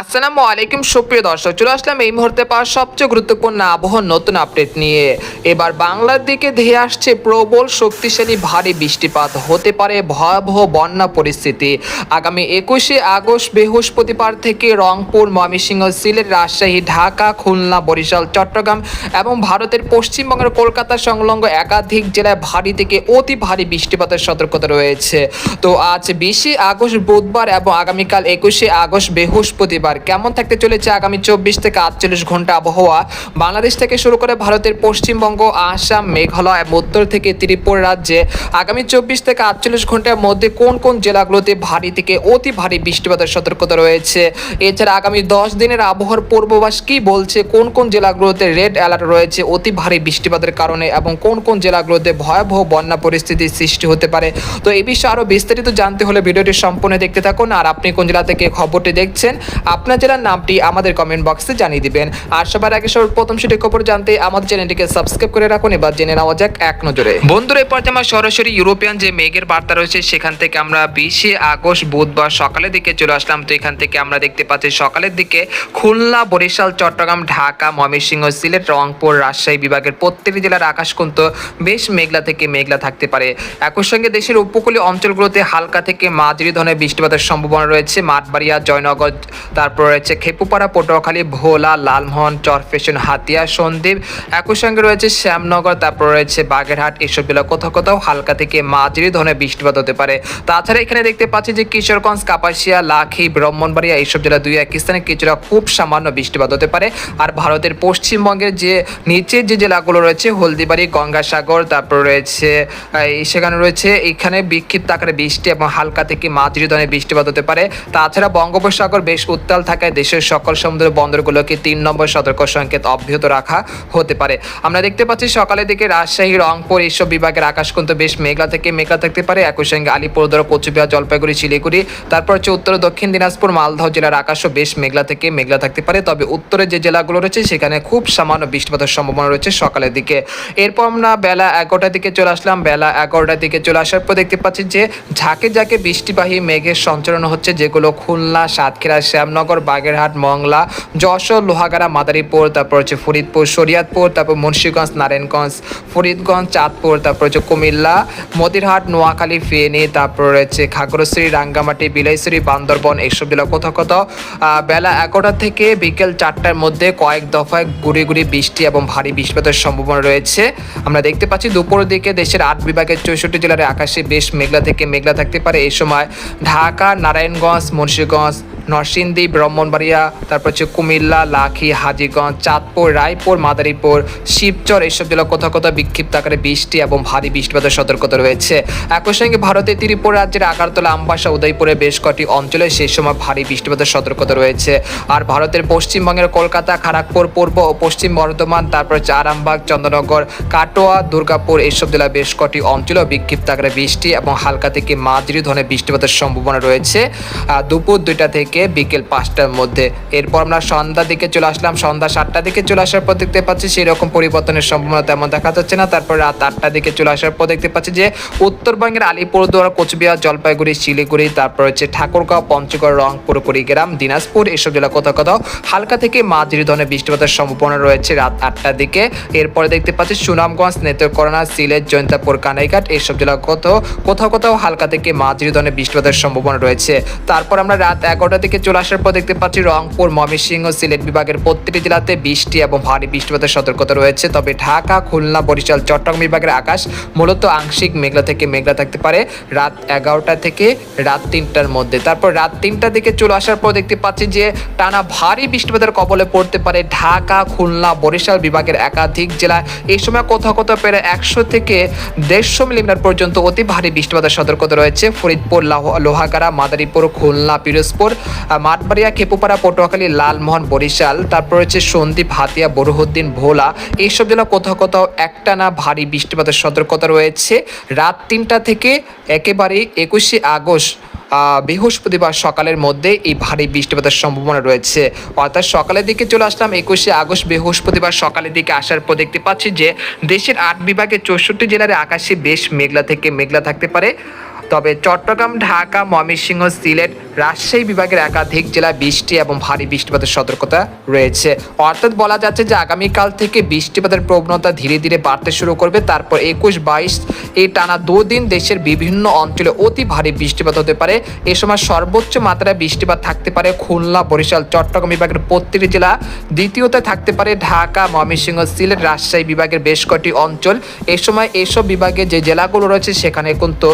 আসসালামু আলাইকুম, সুপ্রিয় দর্শক, চলে আসলাম এই মুহূর্তে পাওয়া সবচেয়ে গুরুত্বপূর্ণ আবহাওয়ার নতুন আপডেট নিয়ে। এবার বাংলার দিকে ধেয়ে আসছে প্রবল শক্তিশালী ভারী বৃষ্টিপাত। হতে পারে ভয়াবহ বন্যা পরিস্থিতি। আগামী একুশে আগস্ট বৃহস্পতিবার থেকে রংপুর, ময়মনসিংহ, সিলেট, রাজশাহী, ঢাকা, খুলনা, বরিশাল, চট্টগ্রাম এবং ভারতের পশ্চিমবঙ্গের কলকাতা সংলগ্ন একাধিক জেলায় ভারী থেকে অতি ভারী বৃষ্টিপাতের সতর্কতা রয়েছে। তো আজ বিশে আগস্ট বুধবার এবং আগামীকাল একুশে আগস্ট বৃহস্পতিবার কেমন থাকতে চলেছে আগামী চব্বিশ থেকে আটচল্লিশ ঘণ্টা আবহাওয়া? বাংলাদেশ থেকে শুরু করে ভারতের পশ্চিমবঙ্গ, আসাম, মেঘালয় এবং উত্তর থেকে ত্রিপুরা রাজ্যে আগামী চব্বিশ থেকে আটচল্লিশ ঘণ্টার মধ্যে কোন কোন জেলাগুলোতে ভারী থেকে অতি ভারী বৃষ্টিপাতের সতর্কতা রয়েছে? এছাড়া আগামী দশ দিনের আবহাওয়ার পূর্বাভাস কি বলছে? কোন কোন জেলাগুলোতে রেড অ্যালার্ট রয়েছে অতি ভারী বৃষ্টিপাতের কারণে এবং কোন কোন জেলাগুলোতে ভয়াবহ বন্যা পরিস্থিতির সৃষ্টি হতে পারে? তো এই বিষয়ে আরও বিস্তারিত জানতে হলে ভিডিওটি সম্পূর্ণ দেখতে থাকুন। আর আপনি কোন জেলা থেকে খবরটি দেখছেন আপনার জেলার নামটি আমাদের কমেন্ট বক্সে জানিয়ে দিবেন। আর সবার আগে সবার প্রথম সেটি খবর জানতে আমাদের চ্যানেলটিকে সাবস্ক্রাইব করে রাখুন, এবার জেনে নেওয়া যাক এক নজরে। বন্ধুরা এরপর আমার সরাসরি ইউরোপিয়ান যে মেঘের বার্তা রয়েছে, সেখান থেকে আমরা বিশে আগস্ট বুধবার সকালের দিকে চলে আসলাম। তো এখান থেকে আমরা দেখতে পাচ্ছি সকালের দিকে খুলনা, বরিশাল, চট্টগ্রাম, ঢাকা, ময়মনসিংহ, সিলেট, রংপুর, রাজশাহী বিভাগের প্রত্যেকটি জেলার আকাশ কিন্তু বেশ মেঘলা থেকে মেঘলা থাকতে পারে। একই সঙ্গে দেশের উপকূলীয় অঞ্চলগুলোতে হালকা থেকে মাঝারি ধরনের বৃষ্টিপাতের সম্ভাবনা রয়েছে। মাঠবাড়িয়া, জয়নগর তারপর রয়েছে খেপুপাড়া, পটুয়াখালী, ভোলা, লালমোহন, চরফেশন, হাতিয়া, সন্দ্বীপ, একই সঙ্গে রয়েছে শ্যামনগর, তারপর রয়েছে বাগেরহাট, এসব জেলা কোথাও কোথাও হালকা থেকে মাঝারি ধরনের বৃষ্টিপাত হতে পারে। তাছাড়া এখানে দেখতে পাচ্ছি যে কিশোরগঞ্জ, কাপাসিয়া, লাখি, ব্রাহ্মণবাড়িয়া এইসব জেলা দুই এক স্থানে কিছুটা খুব সামান্য বৃষ্টিপাত হতে পারে। আর ভারতের পশ্চিমবঙ্গের যে নিচের যে জেলাগুলো রয়েছে, হলদিবাড়ি, গঙ্গাসাগর, তারপর রয়েছে সেখানে রয়েছে এখানে বিক্ষিপ্ত আকারে বৃষ্টি এবং হালকা থেকে মাঝারি ধরনের বৃষ্টিপাত হতে পারে। তাছাড়া বঙ্গোপসাগর বেশ উত্তাল থাকায় দেশের সকল সমুদ্র বন্দরগুলোকে তিন নম্বর সতর্ক সংকেত অব্যাহত রাখা হতে পারে। আমরা দেখতে পাচ্ছি সকালের দিকে রাজশাহী, রংপুর এইসব বিভাগের আকাশ কিন্তু বেশ মেঘলা থেকে মেঘলা থাকতে পারে। একই সঙ্গে আলিপুরদুয়ার, কোচবিহার, জলপাইগুড়ি, শিলিগুড়ি, তারপর হচ্ছে উত্তর দক্ষিণ দিনাজপুর, মালদহ জেলার আকাশও বেশ মেঘলা থেকে মেঘলা থাকতে পারে। তবে উত্তরের যে জেলাগুলো রয়েছে, সেখানে খুব সামান্য বৃষ্টিপাতের সম্ভাবনা রয়েছে সকালের দিকে। এরপর আমরা বেলা এগারোটার দিকে চলে আসলাম। বেলা এগারোটার দিকে চলে আসার পর দেখতে পাচ্ছি যে ঝাঁকে ঝাঁকে বৃষ্টিবাহী মেঘের সঞ্চালন হচ্ছে, যেগুলো খুলনা, সাতক্ষীরা, শ্যামনগর বাগেরহাট, মংলা, যশোর, লোহাগাড়া, মাদারীপুর, তারপর হচ্ছে ফরিদপুর, শরিয়াতপুর, তারপর মুন্সীগঞ্জ, নারায়ণগঞ্জ, ফরিদগঞ্জ, চাঁদপুর, তারপর হচ্ছে কুমিল্লা মদিরহাট নোয়াখালী, ফেনী, তারপর রয়েছে খাগড়শ্রী রাঙ্গামাটি, বিলাইছড়ি, বান্দরবন, এইসব জেলা কোথাও কোথাও বেলা এগারোটা থেকে বিকেল চারটার মধ্যে কয়েক দফায় গুড়ি গুড়ি বৃষ্টি এবং ভারী বৃষ্টিপাতের সম্ভাবনা রয়েছে। আমরা দেখতে পাচ্ছি দুপুরের দিকে দেশের আট বিভাগের চৌষট্টি জেলার আকাশে বেশ মেঘলা থেকে মেঘলা থাকতে পারে। এই সময় ঢাকা, নারায়ণগঞ্জ, মুন্সীগঞ্জ নরসিংদী, ব্রাহ্মণবাড়িয়া, তারপর হচ্ছে কুমিল্লা, লাখি, হাজিগঞ্জ, চাঁদপুর, রায়পুর, মাদারীপুর, শিবচর এইসব জেলা কোথাও কোথাও বিক্ষিপ্ত আকারে বৃষ্টি এবং ভারী বৃষ্টিপাতের সতর্কতা রয়েছে। একই সঙ্গে ভারতের ত্রিপুরা রাজ্যের আগারতলা, আমবাসা উদয়পুরে বেশ কটি অঞ্চলে সেই সময় ভারী বৃষ্টিপাতের সতর্কতা রয়েছে। আর ভারতের পশ্চিমবঙ্গের কলকাতা খড়গপুর পূর্ব ও পশ্চিম বর্ধমান, তারপর হচ্ছে আরামবাগ, চন্দ্রনগর, কাটোয়া, দুর্গাপুর এইসব জেলা বেশ কটি অঞ্চলেও বিক্ষিপ্ত আকারে বৃষ্টি এবং হালকা থেকে মাঝারি ধরনের বৃষ্টিপাতের সম্ভাবনা রয়েছে। দুপুর দুইটা থেকে বিকেল পাঁচটার মধ্যে। এরপর আমরা সন্ধ্যার দিকে চলে আসলাম। সন্ধ্যা সাতটার দিকে চলে আসার পর দেখতে পাচ্ছি সেই রকম পরিবর্তনের সম্ভাবনা তেমন দেখা যাচ্ছে না। তারপর রাত আটটার দিকে চলে আসার পর দেখতে পাচ্ছি যে উত্তরবঙ্গের আলিপুরদুয়ার, কোচবিহার, জলপাইগুড়ি, শিলিগুড়ি, তারপর হচ্ছে ঠাকুরগাঁও, পঞ্চগড়, রংপুর, কুড়িগ্রাম, দিনাজপুর এসব জেলা কোথাও কোথাও হালকা থেকে মাঝারি ধরনের বৃষ্টিপাতের সম্ভাবনা রয়েছে রাত আটটার দিকে। এরপরে দেখতে পাচ্ছি সুনামগঞ্জ, নেত্রকোনা, সিলেট, জয়ন্তাপুর, কানাইঘাট এইসব জেলা কোথাও কোথাও কোথাও হালকা থেকে মাঝারি ধরনের বৃষ্টিপাতের সম্ভাবনা রয়েছে। তারপর আমরা রাত এগারোটা থেকে চলে আসার পর দেখতে পাচ্ছি রংপুর, ময়মনসিংহ, সিলেট বিভাগের প্রত্যেকটি জেলাতে বৃষ্টি এবং ভারী বৃষ্টিপাতের সতর্কতা রয়েছে। তবে ঢাকা, খুলনা, বরিশাল, চট্টগ্রাম বিভাগের আকাশ মূলত আংশিক মেঘলা থেকে মেঘলা থাকতে পারে রাত এগারোটা থেকে রাত তিনটার মধ্যে। তারপর রাত তিনটার দিকে চলে আসার পর দেখতে পাচ্ছি যে টানা ভারী বৃষ্টিপাতের কবলে পড়তে পারে ঢাকা, খুলনা, বরিশাল বিভাগের একাধিক জেলায় এই সময় কোথাও কোথাও প্রায় একশো থেকে দেড়শো মিলিমিটার পর্যন্ত অতি ভারী বৃষ্টিপাতের সতর্কতা রয়েছে। ফরিদপুর, লাহ- লোহাগাড়া, মাদারীপুর, খুলনা, পিরোজপুর মাঠবাড়িয়া খেপুপাড়া পটুয়াখালী, লালমোহন, বরিশাল, তারপর হচ্ছে সন্দীপ হাতিয়া, বরুহুদ্দিন, ভোলা। এইসব জেলা কোথাও কোথাও একটানা ভারী বৃষ্টিপাতের সতর্কতা রয়েছে। রাত তিনটা থেকে একেবারে একুশে আগস্ট বৃহস্পতিবার সকালের মধ্যে এই ভারী বৃষ্টিপাতের সম্ভাবনা রয়েছে। অর্থাৎ সকালের দিকে চলে আসলাম একুশে আগস্ট, বৃহস্পতিবার সকালের দিকে আসার পর দেখতে পাচ্ছি যে দেশের আট বিভাগে চৌষট্টি জেলার আকাশে বেশ মেঘলা থেকে মেঘলা থাকতে পারে। তবে চট্টগ্রাম, ঢাকা, ময়মনসিংহ, সিলেট, রাজশাহী বিভাগের একাধিক জেলায় বৃষ্টি এবং ভারী বৃষ্টিপাতের সতর্কতা রয়েছে। অর্থাৎ বলা যাচ্ছে যে আগামীকাল থেকে বৃষ্টিপাতের প্রবণতা ধীরে ধীরে বাড়তে শুরু করবে। তারপর একুশ, বাইশ এই টানা দুদিন দেশের বিভিন্ন অঞ্চলে অতি ভারী বৃষ্টিপাত হতে পারে। এ সময় সর্বোচ্চ মাত্রায় বৃষ্টিপাত থাকতে পারে খুলনা, বরিশাল, চট্টগ্রাম বিভাগের প্রত্যেকটি জেলা। দ্বিতীয়তে থাকতে পারে ঢাকা, ময়মনসিংহ, সিলেট, রাজশাহী বিভাগের বেশ কটি অঞ্চল। এ সময় এইসব বিভাগে যে জেলাগুলো রয়েছে সেখানে কিন্তু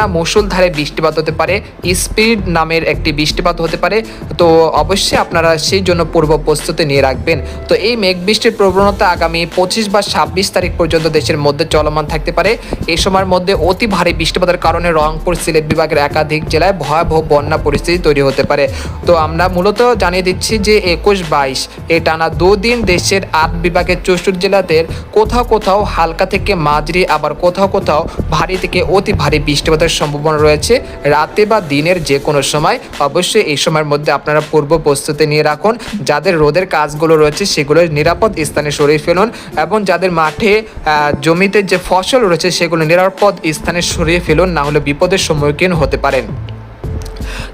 একটানা মুসুলধারে বৃষ্টিপাত হতে পারে, স্পিড নামের একটি বৃষ্টিপাত হতে পারে। তো অবশ্যই আপনারা সেই জন্য পূর্ব প্রস্তুতি নিয়ে রাখবেন। তো এই মেঘ বৃষ্টির প্রবণতা আগামী পঁচিশ বা ছাব্বিশ তারিখ পর্যন্ত দেশের মধ্যে চলমান থাকতে পারে। এই সময়ের মধ্যে অতি ভারী বৃষ্টিপাতের কারণে রংপুর, সিলেট বিভাগের একাধিক জেলায় ভয়াবহ বন্যা পরিস্থিতি তৈরি হতে পারে। তো আমরা মূলত জানিয়ে দিচ্ছি যে একুশ বাইশ এই টানা দুদিন দেশের আট বিভাগের চৌষট্টি জেলাতে কোথাও কোথাও হালকা থেকে মাঝরি, আবার কোথাও কোথাও ভারী থেকে অতি ভারী বৃষ্টিপাতের সম্ভাবনা রয়েছে। রাতে বা দিনের যে কোনো সময় অবশ্যই এই সময়ের মধ্যে আপনারা পূর্ব প্রস্তুতি নিয়ে রাখুন। যাদের রোদের কাজগুলো রয়েছে সেগুলো নিরাপদ স্থানে সরিয়ে ফেলুন এবং যাদের মাঠে জমিতে যে ফসল রয়েছে সেগুলো নিরাপদ স্থানে সরিয়ে ফেলুন, না হলে বিপদের সম্মুখীন হতে পারেন।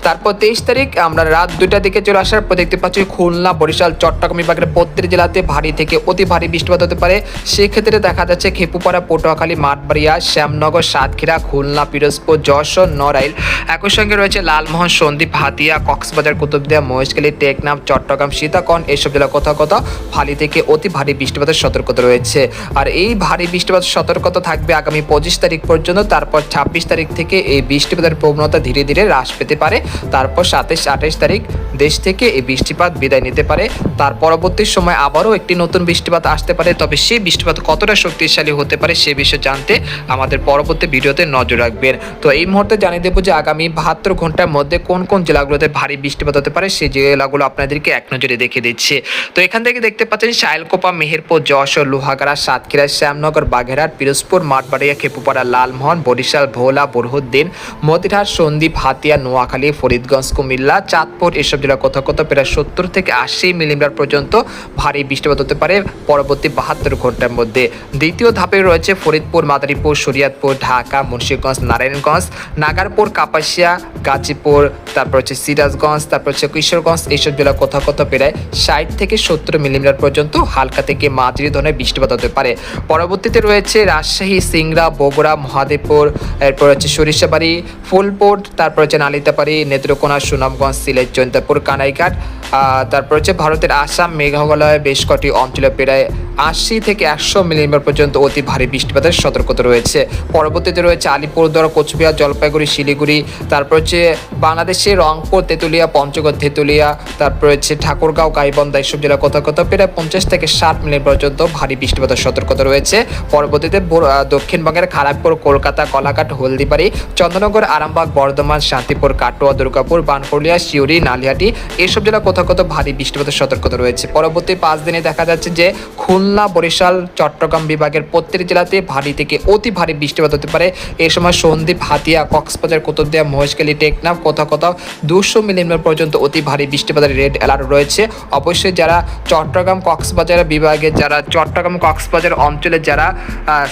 তারপর তেইশ তারিখ আমরা রাত দুইটার দিকে চলে আসার পর দেখতে পাচ্ছি খুলনা, বরিশাল, চট্টগ্রাম বিভাগের প্রত্যেক জেলাতে ভারী থেকে অতি ভারী বৃষ্টিপাত হতে পারে। সেক্ষেত্রে দেখা যাচ্ছে খেপুপাড়া, পটুয়াখালী, মাঠবাড়িয়া, শ্যামনগর, সাতক্ষীরা, খুলনা, পিরোজপুর, যশোর, নড়াইল। একই সঙ্গে রয়েছে লালমোহন, সন্দ্বীপ, হাতিয়া, কক্সবাজার, কুতুবদিয়া, মহেশখালী, টেকনাফ, চট্টগ্রাম সীতাকন এইসব জেলা কোথাও কোথাও ভারী থেকে অতি ভারী বৃষ্টিপাতের সতর্কতা রয়েছে। আর এই ভারী বৃষ্টিপাত সতর্কতা থাকবে আগামী পঁচিশ তারিখ পর্যন্ত, তারপর ছাব্বিশ তারিখ থেকে এই বৃষ্টিপাতের প্রবণতা ধীরে ধীরে হ্রাস পেতে পারে। তারপর সাতাশ আঠাশ তারিখ দেশ থেকে এই বৃষ্টিপাত বিদায় নিতে পারে। তার পরবর্তী সময় আবারও একটি নতুন বৃষ্টিপাত আসতে পারে, তবে সেই বৃষ্টিপাত কতটা শক্তিশালী হতে পারে সে বিষয়ে জানতে আমাদের পরবর্তী ভিডিওতে নজর রাখবেন। তো এই মুহূর্তে জানিয়ে দেবো যে আগামী বাহাত্তর ঘণ্টার মধ্যে কোন কোন জেলাগুলোতে ভারী বৃষ্টিপাত হতে পারে, সেই জেলাগুলো আপনাদেরকে এক নজরে দেখে দিচ্ছে। তো এখান থেকে দেখতে পাচ্ছেন শাইলকোপা, মেহেরপুর, যশোর, লোহাগাড়া, সাতক্ষীরা, শ্যামনগর বাঘেরহাট পিরোজপুর, মাঠবাড়িয়া, খেপুপাড়া, লালমোহন, বরিশাল, ভোলা, বরহুদ্দিন, মতিরহাট, সন্দ্বীপ, হাতিয়া, নোয়াখালী ফরিদগঞ্জ, কুমিল্লা, চাঁদপুর, এসব জেলা কোথাও কোথাও প্রায় সত্তর থেকে আশি মিলিমিটার পর্যন্ত ভারী বৃষ্টিপাত হতে পারে পরবর্তী বাহাত্তর ঘণ্টার মধ্যে। দ্বিতীয় ধাপে রয়েছে ফরিদপুর, মাদারীপুর, শরিয়াতপুর, ঢাকা, মুন্সিগঞ্জ, নারায়ণগঞ্জ, নাগারপুর, কাপাসিয়া, গাজীপুর, তারপর হচ্ছে সিরাজগঞ্জ, তারপর হচ্ছে কিশোরগঞ্জ এইসব জেলা কোথাও কোথাও প্রায় ষাট থেকে সত্তর মিলিমিটার পর্যন্ত হালকা থেকে মাঝারি ধরনের বৃষ্টিপাত হতে পারে। পরবর্তীতে রয়েছে রাজশাহী, সিংড়া, বগুড়া, মহাদেবপুর, এরপর হচ্ছে সরিষাবাড়ি, ফুলপুর, তারপর হচ্ছে নালিতাবাড়ি নেত্রকোনা সুনামগঞ্জ সিলেট জয়ন্তপুর কানাইঘাট। তারপর হচ্ছে ভারতের আসাম মেঘালয় বেশ কটি অঞ্চলে প্রায় আশি থেকে একশো মিলিমিটার পর্যন্ত অতি ভারী বৃষ্টিপাতের সতর্কতা রয়েছে। পরবর্তীতে রয়েছে আলিপুরদুয়ার, কোচবিহার, জলপাইগুড়ি, শিলিগুড়ি, তারপর হচ্ছে বাংলাদেশের রংপুর, তেঁতুলিয়া, পঞ্চগড়, তেঁতুলিয়া, তারপর হচ্ছে ঠাকুরগাঁও, গাইবন্ধা এইসব জেলা কোথাও কোথাও প্রায় পঞ্চাশ থেকে ষাট মিনিট পর্যন্ত ভারী বৃষ্টিপাতের সতর্কতা রয়েছে। পরবর্তীতে দক্ষিণবঙ্গের খড়গপুর কলকাতা, কলাঘাট, হলদিবাড়ি, চন্দ্রনগর, আরামবাগ, বর্ধমান, শান্তিপুর, কাটোয়া দুর্গাপুর বানকুলিয়া শিউরি নালিহাটি এসব জেলা কোথাও কোথাও ভারী বৃষ্টিপাতের সতর্কতা রয়েছে। পরবর্তী পাঁচ দিনে দেখা যাচ্ছে যে খুলনা, বরিশাল, চট্টগ্রাম বিভাগের প্রত্যেক জেলাতে ভারী থেকে অতি ভারী বৃষ্টিপাত হতে পারে। এই সময় সন্দ্বীপ, হাতিয়া, কক্সবাজার, কুতুবদিয়া, মহেশখালী, টেকনাফ কোথাও কোথাও দুশো মিলিমিটার পর্যন্ত অতি ভারী বৃষ্টিপাতের রেড অ্যালার্ট রয়েছে। অবশ্যই যারা চট্টগ্রাম, কক্সবাজার বিভাগে যারা চট্টগ্রাম, কক্সবাজার অঞ্চলে যারা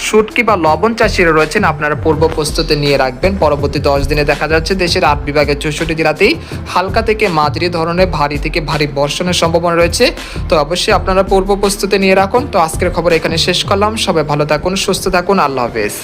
শুটকি বা লবণ চাষিরা রয়েছেন, আপনারা পূর্ব প্রস্তুতি নিয়ে রাখবেন। পরবর্তী দশ দিনে দেখা যাচ্ছে দেশের আট বিভাগের চৌষট্টি জেলাতেই হালকা থেকে মাঝারি ধরনের ভারী থেকে ভারী বর্ষণের সম্ভাবনা রয়েছে। তো অবশ্যই আপনারা পূর্ব প্রস্তুতি নিয়ে রাখুন। তো আজকের খবর এখানে শেষ করলাম। সবাই ভালো থাকুন, সুস্থ থাকুন। আল্লাহ হাফেজ।